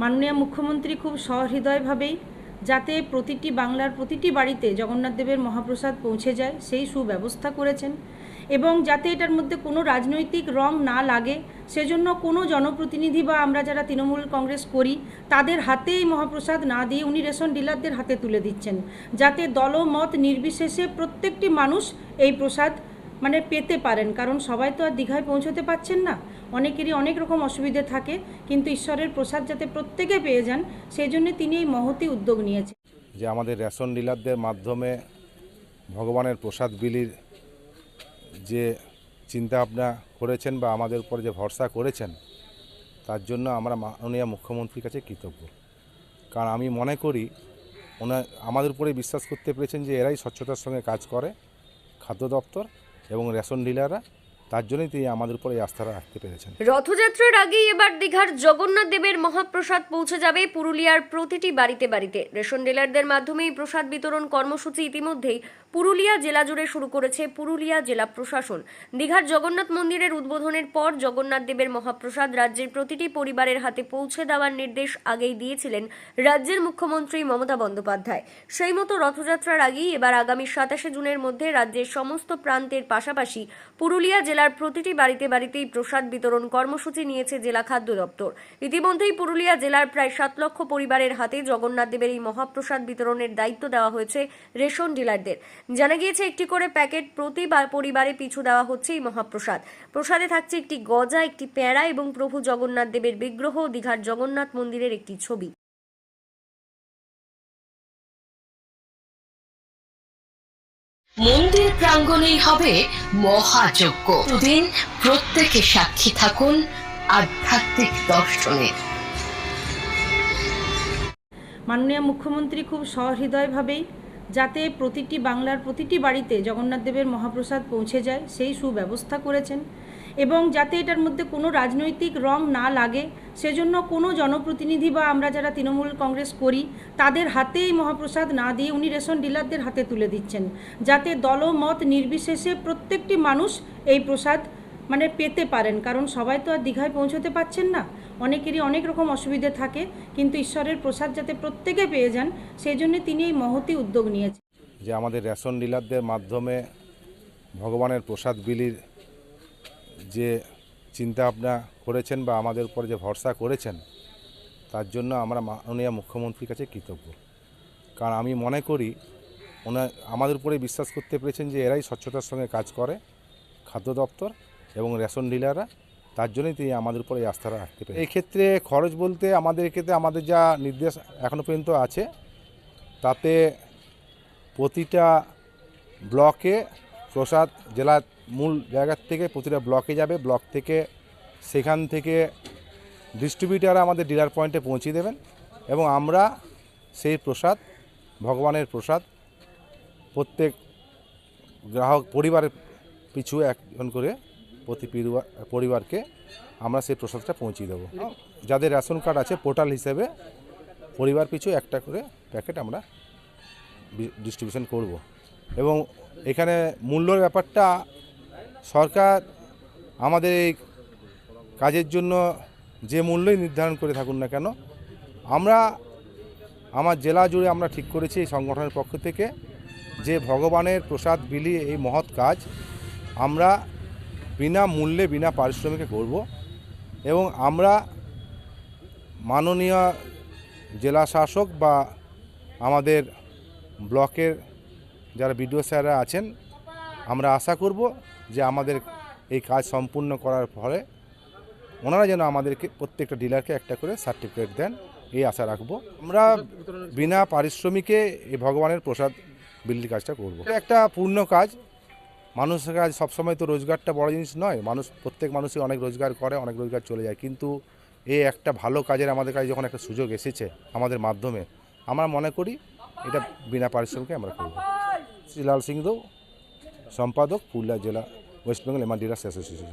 মাননীয় মুখ্যমন্ত্রী খুব সহৃদয়ভাবেই যাতে প্রতিটি বাংলার প্রতিটি বাড়িতে জগন্নাথ দেবের মহাপ্রসাদ পৌঁছে যায়, সেই সুব্যবস্থা করেছেন। এবং যাতে এটার মধ্যে কোনো রাজনৈতিক রং না লাগে, সেজন্য কোনো জনপ্রতিনিধি বা আমরা যারা তৃণমূল কংগ্রেস করি, তাদের হাতে এই মহাপ্রসাদ না দিয়ে উনি রেশন ডিলারদের হাতে তুলে দিচ্ছেন। যাতে দলমত নির্বিশেষে প্রত্যেকটি মানুষ এই প্রসাদ মানে পেতে পারেন, কারণ সবাই তো আর দীঘায় পৌঁছতে পারছেন না। অনেকেরই অনেক রকম অসুবিধে থাকে, কিন্তু ঈশ্বরের প্রসাদ যাতে প্রত্যেকে পেয়ে যান, সেই জন্য তিনি এই মহতি উদ্যোগ নিয়েছেন। যে আমাদের রেশন ডিলারদের মাধ্যমে ভগবানের প্রসাদ বিলির যে চিন্তা ভাবনা করেছেন বা আমাদের উপর যে ভরসা করেছেন, তার জন্য আমরা মাননীয় মুখ্যমন্ত্রীর কাছে কৃতজ্ঞ। কারণ আমি মনে করি, ওনার আমাদের উপরে বিশ্বাস করতে পেরেছেন যে এরাই স্বচ্ছতার সঙ্গে কাজ করে, খাদ্য দপ্তর এবং রেশন ডিলাররা তার জন্যই তিনি আমাদের উপরে এই আস্থাটা রাখতে পেরেছেন। রথযাত্রার আগেই এবার দীঘার জগন্নাথ দেবের মহাপ্রসাদ পৌঁছে যাবে পুরুলিয়ার প্রতিটি বাড়িতে বাড়িতে। রেশন ডিলারদের মাধ্যমে এই প্রসাদ বিতরণ কর্মসূচি ইতিমধ্যেই পুরুলিয়া জেলা জুড়ে শুরু করেছে পুরুলিয়া জেলা প্রশাসন। দীঘার জগন্নাথ মন্দিরের উদ্বোধনের পর জগন্নাথ দেবের মহাপ্রসাদ রাজ্যের প্রতিটি পরিবারের হাতে পৌঁছে দেওয়ার নির্দেশ আগেই দিয়েছিলেন রাজ্যের মুখ্যমন্ত্রী মমতা বন্দ্যোপাধ্যায়। সেই মতো রথযাত্রার আগেই এবার আগামী সাতাশে জুনের মধ্যে রাজ্যের সমস্ত প্রান্তের পাশাপাশি পুরুলিয়া জেলার প্রতিটি বাড়িতে বাড়িতেই প্রসাদ বিতরণ কর্মসূচি নিয়েছে জেলা খাদ্য দপ্তর। ইতিমধ্যেই পুরুলিয়া জেলার প্রায় সাত লক্ষ পরিবারের হাতে জগন্নাথ দেবের এই মহাপ্রসাদ বিতরণের দায়িত্ব দেওয়া হয়েছে রেশন ডিলারদের। জানা গিয়েছে, একটি করে প্যাকেট প্রতি পরিবারে পিছু দেওয়া হচ্ছে এই মহাপ্রসাদ। প্রসাদে থাকছে একটি গজা, একটি প্যাঁড়া এবং প্রভু জগন্নাথ দেবের বিগ্রহ দীঘার জগন্নাথ মন্দিরের একটি ছবি। মন্দির প্রাঙ্গণেই হবে মহাযজ্ঞ। দিন প্রত্যেকে সাক্ষী থাকুন আধ্যাত্মিক দর্শনের মাননীয় মুখ্যমন্ত্রী খুব সহৃদয়ভাবেই যাতে প্রতিটি বাংলার প্রতিটি বাড়িতে জগন্নাথ দেবের মহাপ্রসাদ পৌঁছে যায়, সেই সুব্যবস্থা করেছেন। এবং যাতে এটার মধ্যে কোনো রাজনৈতিক রং না লাগে, সেজন্য কোনো জনপ্রতিনিধি বা আমরা যারা তৃণমূল কংগ্রেস করি, তাদের হাতে এই মহাপ্রসাদ না দিয়ে উনি রেশন ডিলারদের হাতে তুলে দিচ্ছেন। যাতে দলমত নির্বিশেষে প্রত্যেকটি মানুষ এই প্রসাদ মানে পেতে পারেন, কারণ সবাই তো আর দীঘায় পৌঁছতে পারছেন না। অনেকেরই অনেক রকম অসুবিধে থাকে, কিন্তু ঈশ্বরের প্রসাদ যাতে প্রত্যেকে পেয়ে যান সেই জন্য তিনি এই মহতি উদ্যোগ নিয়েছেন। যে আমাদের রেশন ডিলারদের মাধ্যমে ভগবানের প্রসাদ বিলির যে চিন্তা ভাবনা করেছেন বা আমাদের উপর যে ভরসা করেছেন, তার জন্য আমরা মাননীয় মুখ্যমন্ত্রীর কাছে কৃতজ্ঞ। কারণ আমি মনে করি, ওনার, আমাদের উপরে বিশ্বাস করতে পেরেছেন যে এরাই স্বচ্ছতার সঙ্গে কাজ করে, খাদ্য দপ্তর এবং রেশন ডিলাররা, তার জন্যই তিনি আমাদের উপরে এই আস্থাটা রাখতে পেরেছেন। এই ক্ষেত্রে খরচ বলতে আমাদের ক্ষেত্রে আমাদের যা নির্দেশ এখনও পর্যন্ত আছে, তাতে প্রতিটা ব্লকে প্রসাদ জেলার মূল জায়গার থেকে প্রতিটা ব্লকে যাবে, ব্লক থেকে সেখান থেকে ডিস্ট্রিবিউটার আমাদের ডিলার পয়েন্টে পৌঁছে দেবেন এবং আমরা সেই প্রসাদ, ভগবানের প্রসাদ প্রত্যেক গ্রাহক পরিবারের পিছু একজন করে প্রতি পরিবার- পরিবারকে আমরা সেই প্রসাদটা পৌঁছে দেবো। যাদের রেশন কার্ড আছে পোর্টাল হিসেবে পরিবার পিছু একটা করে প্যাকেট আমরা ডিস্ট্রিবিউশন করব। এবং এখানে মূল্যর ব্যাপারটা সরকার আমাদের এই কাজের জন্য যে মূল্যই নির্ধারণ করে থাকুন না কেন, আমরা, আমার জেলা জুড়ে আমরা ঠিক করেছি এই সংগঠনের পক্ষ থেকে যে ভগবানের প্রসাদ বিলি এই মহৎ কাজ আমরা বিনা মূল্যে বিনা পারিশ্রমিকে করব এবং আমরা মাননীয় জেলা শাসক বা আমাদের ব্লকের যারা বিডিও স্যাররা আছেন, আমরা আশা করব যে আমাদের এই কাজ সম্পূর্ণ করার ফলে ওনারা যেন আমাদেরকে প্রত্যেকটা ডিলারকে একটা করে সার্টিফিকেট দেন, এই আশা রাখব। আমরা বিনা পারিশ্রমিকে এই ভগবানের প্রসাদ বিলির কাজটা করব। একটা পূর্ণ কাজ। মানুষের কাজ সবসময় তো রোজগারটা বড় জিনিস নয়। মানুষ, প্রত্যেক মানুষই অনেক রোজগার করে, অনেক রোজগার চলে যায়। কিন্তু এই একটা ভালো কাজের আমাদের কাছে যখন একটা সুযোগ এসেছে আমাদের মাধ্যমে, আমরা মনে করি এটা বিনা পারিশ্রমিকে আমরা করব। শ্রীলাল সিংহ সম্পাদক পুরুলিয়া জেলা west Bengal M R dealers association.